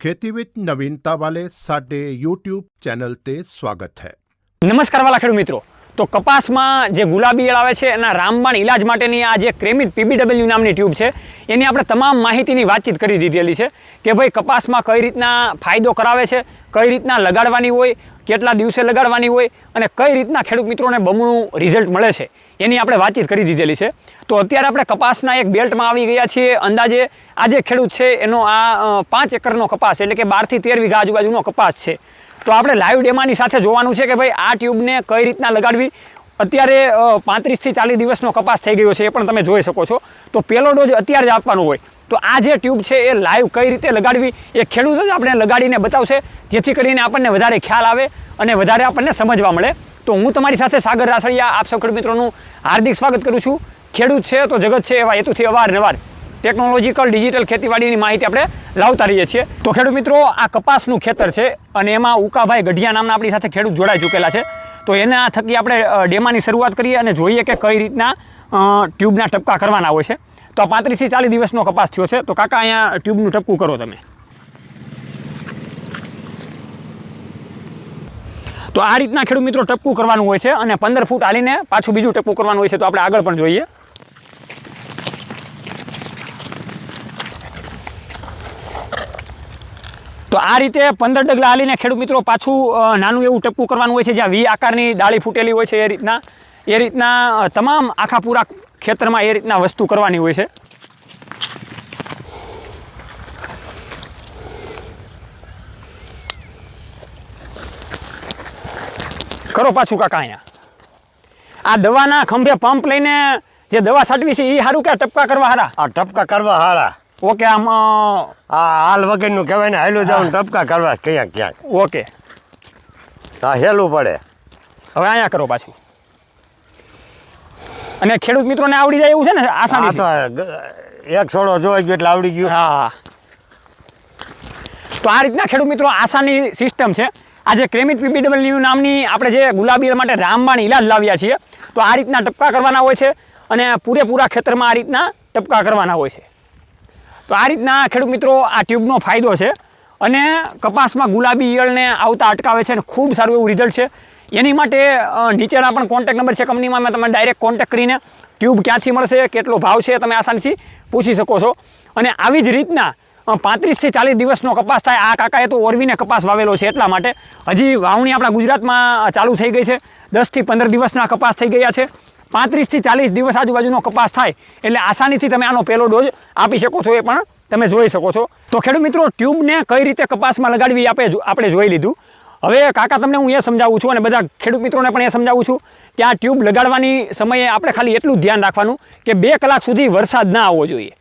ਖੇਤੀ ਵਿੱਚ ਨਵੀਨਤਾ ਵਾਲੇ ਸਾਡੇ YouTube ਚੈਨਲ ਤੇ ਸਵਾਗਤ ਹੈ ਨਮਸਕਾਰ ਵਾਲਾ खेडू ਮਿੱਤਰੋ તો કપાસમાં જે ગુલાબી ઈયળ આવે છે, એના રામબાણ ઇલાજ માટેની આ જે ક્રેમિટ પીબીડબલ્યુ નામની ટ્યુબ છે, એની આપણે તમામ માહિતીની વાતચીત કરી દીધેલી છે કે ભાઈ કપાસમાં કઈ રીતના ફાયદો કરાવે છે, કઈ રીતના લગાડવાની હોય, કેટલા દિવસે લગાડવાની હોય અને કઈ રીતના ખેડૂત મિત્રોને બમણું રિઝલ્ટ મળે છે, એની આપણે વાતચીત કરી દીધેલી છે. તો અત્યારે આપણે કપાસના એક બેલ્ટમાં આવી ગયા છીએ, અંદાજે આ જે ખેડૂત છે, એનો આ પાંચ એકરનો કપાસ, એટલે કે બારથી તેર વીઘા આજુબાજુનો કપાસ છે. તો આપણે લાઈવ ડેમાની સાથે જોવાનું છે કે ભાઈ આ ટ્યુબને કઈ રીતના લગાડવી? અત્યારે પાંત્રીસથી ચાલીસ દિવસનો કપાસ થઈ ગયો છે, એ પણ તમે જોઈ શકો છો. તો પહેલો ડોઝ અત્યારે જ આપવાનો હોય. તો આ જે ટ્યુબ છે, એ લાઈવ કઈ રીતે લગાડવી? એ ખેડૂત જ આપણે લગાડીને બતાવશે, જેથી કરીને આપણને વધારે ખ્યાલ આવે અને વધારે આપણને સમજવા મળે. તો હું તમારી સાથે સાગર રાસળિયા આપ સૌ મિત્રોનું હાર્દિક સ્વાગત કરું છું. ખેડૂત છે તો જગત છે એવા હેતુથી અવારનવાર ટેકનોલોજીકલ ડિજિટલ ખેતીવાડીની માહિતી આપણે લાવતા રહીએ છીએ. તો ખેડૂત મિત્રો, આ કપાસનું ખેતર છે અને એમાં ઉકાભાઈ ગઢિયા નામના આપણી સાથે ખેડૂત જોડાઈ ચૂકેલા છે. તો એના થકી આપણે ડેમાની શરૂઆત કરીએ અને જોઈએ કે કઈ રીતના ટ્યુબના ટપકા કરવાના હોય છે. તો આ પાંત્રીસથી ચાલીસ દિવસનો કપાસ થયો છે. તો કાકા, અહીંયા ટ્યુબનું ટપકું કરો તમે. તો આ રીતના ખેડૂત મિત્રો ટપકું કરવાનું હોય છે અને પંદર ફૂટ આલીને પાછું બીજું ટપકું કરવાનું હોય છે. તો આપણે આગળ પણ જોઈએ. તો આ રીતે પંદર ડગલા હાલીને ખેડૂત મિત્રો પાછું નાનું એવું ટપકું કરવાનું હોય છે, જ્યાં વી આકારની ડાળી ફૂટેલી હોય છે એ રીતના. એ રીતના તમામ આખા પૂરા ખેતરમાં એ રીતના વસ્તુ કરવાની હોય છે. કરો પાછું કાકા અહીંયા. આ દવાના ખંભે પંપ લઈને જે દવા છાંટવી છે એ સારું કે ટપકા કરવા હારા? આ ટપકા કરવા હાળા ઓકે આમ આ હાલ વગરનું કહેવાય ને હાલું જવાનું ટપકા કરવા. ક્યાંક ક્યાંક. ઓકે. હા હેલું પડે. હવે અહીંયા કરો પાછું. અને ખેડૂત મિત્રોને આવડી જાય એવું છે ને આસાની તો એક છોડો જોઈ ગયો એટલે આવડી ગયું. હા. તો આ રીતના ખેડૂત મિત્રો આસાની સિસ્ટમ છે. આજે ક્રેમિટ પીબીડબલ્યુ નામની આપણે જે ગુલાબી માટે રામબાણ ઇલાજ લાવ્યા છીએ તો આ રીતના ટપકા કરવાના હોય છે અને પૂરેપૂરા ખેતરમાં આ રીતના ટપકા કરવાના હોય છે. તો આ રીતના ખેડૂત મિત્રો આ ટ્યુબનો ફાયદો છે અને કપાસમાં ગુલાબી ઈયળને આવતા અટકાવે છે અને ખૂબ સારું એવું રિઝલ્ટ છે. એની માટે નીચેના પણ કોન્ટેક નંબર છે કંપનીમાં, મેં તમે ડાયરેક્ટ કોન્ટેક કરીને ટ્યુબ ક્યાંથી મળશે, કેટલો ભાવ છે, તમે આસાનીથી પૂછી શકો છો. અને આવી જ રીતના પાંત્રીસથી ચાલીસ દિવસનો કપાસ થાય, આ કાકાએ તો ઓરવીને કપાસ વાવેલો છે એટલા માટે. હજી વાવણી આપણા ગુજરાતમાં ચાલુ થઈ ગઈ છે. દસથી પંદર દિવસના કપાસ થઈ ગયા છે. પાંત્રીસથી ચાલીસ દિવસ આજુબાજુનો કપાસ થાય એટલે આસાનીથી તમે આનો પહેલો ડોઝ આપી શકો છો એ પણ તમે જોઈ શકો છો. તો ખેડૂત મિત્રો, ટ્યુબને કઈ રીતે કપાસમાં લગાડવી આપે આપણે જોઈ લીધું. હવે કાકા, તમને હું એ સમજાવું છું અને બધા ખેડૂત મિત્રોને પણ એ સમજાવું છું કે આ ટ્યુબ લગાડવાની સમયે આપણે ખાલી એટલું ધ્યાન રાખવાનું કે બે કલાક સુધી વરસાદ ના આવવો જોઈએ.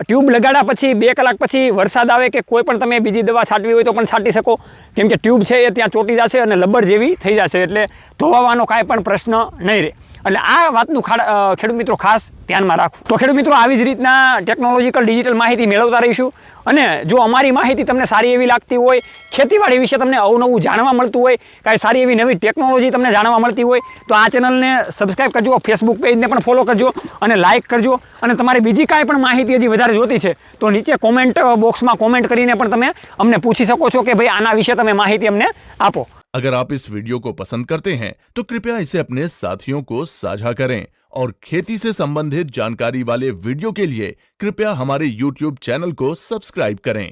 ટ્યુબ લગાડ્યા પછી બે કલાક પછી વરસાદ આવે કે કોઈ પણ તમે બીજી દવા છાંટવી હોય તો પણ છાંટી શકો. કેમ કે ટ્યુબ છે એ ત્યાં ચોટી જશે અને લબર જેવી થઈ જશે એટલે ધોવાનો કાંઈ પણ પ્રશ્ન નહીં રહે. એટલે આ વાતનું ખાડ- ખેડૂત મિત્રો ખાસ ધ્યાનમાં રાખવું. તો ખેડૂત મિત્રો આવી જ રીતના ટેકનોલોજીકલ ડિજિટલ માહિતી મેળવતા રહીશું. અને જો અમારી માહિતી તમને સારી એવી લાગતી હોય, ખેતીવાડી વિશે તમને અવનવું જાણવા મળતું હોય, કાંઈ સારી એવી નવી ટેકનોલોજી તમને જાણવા મળતી હોય, તો આ ચેનલને સબસ્ક્રાઈબ કરજો ફેસબુક પેજને પણ ફોલો કરજો અને લાઇક કરજો. અને તમારે બીજી કાંઈ પણ માહિતી હજી વધારે જોતી છે તો નીચે કોમેન્ટ બોક્સમાં કોમેન્ટ કરીને પણ તમે અમને પૂછી શકો છો કે ભાઈ આના વિશે તમે માહિતી અમને આપો अगर आप इस वीडियो को पसंद करते हैं तो कृपया इसे अपने साथियों को साझा करें और खेती से संबंधित जानकारी वाले वीडियो के लिए कृपया हमारे YouTube चैनल को सब्सक्राइब करें